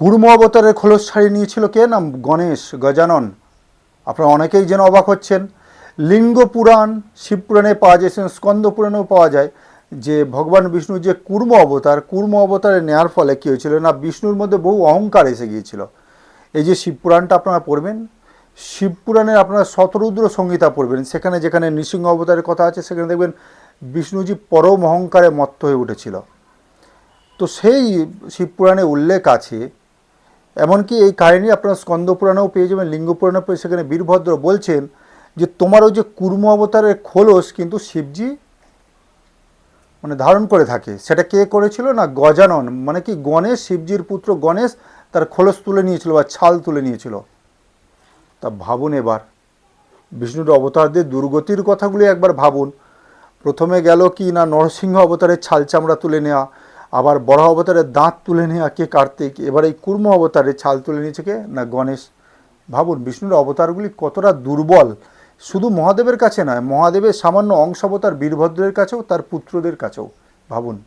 কুর্ম অবতারের খোলস ছাড়িয়ে নিয়েছিল কে নাম? গণেশ গজানন। আপনারা অনেকেই যেন অবাক হচ্ছেন। লিঙ্গ পুরাণ শিবপুরাণে পাওয়া যায় স্কন্দ পুরাণেও পাওয়া যায় যে ভগবান বিষ্ণু যে কুর্ম অবতার কুর্ম অবতারে নেওয়ার ফলে কী হয়েছিল না, বিষ্ণুর মধ্যে বহু অহংকার এসে গিয়েছিল। এই যে শিবপুরাণটা আপনারা পড়বেন শিবপুরাণের আপনারা শতরুদ্র সংহিতা পড়বেন। সেখানে যেখানে নৃসিংহ অবতারের কথা আছে, সেখানে দেখবেন বিষ্ণুজি পরম অহংকারে মত্ত হয়ে উঠেছিল। তো সেই শিবপুরাণে উল্লেখ আছে এমনকি এই কাহিনী আপনারা স্কন্দ পুরাণেও পেয়ে যাবেন লিঙ্গ পুরাণেও পেয়ে সেখানে বীরভদ্র বলছেন যে, তোমার ওই যে কুর্ম অবতারের খোলস কিন্তু শিবজি মানে ধারণ করে থাকে। সেটা কে করেছিল না গজানন? মানে কি গণেশ, শিবজির পুত্র গণেশ তার খোলস তুলে নিয়েছিল বা ছাল তুলে নিয়েছিল? তা ভাবুন এবার। বিষ্ণুর অবতারদের দুর্গতির কথাগুলি একবার ভাবুন। প্রথমে গেল কি না নরসিংহ অবতারের ছাল চামড়া তুলে নেওয়া আবার বড় অবতারে দাঁত তুলে নেওয়া কে কার্তিক? এবার এই কুর্ম অবতারে ছাল তুলে নিয়েছে কে? না, গণেশ। ভাবুন, বিষ্ণুর অবতারগুলি কতটা দুর্বল। শুধু মহাদেবের কাছে নয়, মহাদেবের সামান্য অংশ অবতার বীরভদ্রের কাছেও, তার পুত্রদের কাছেও। ভাবুন।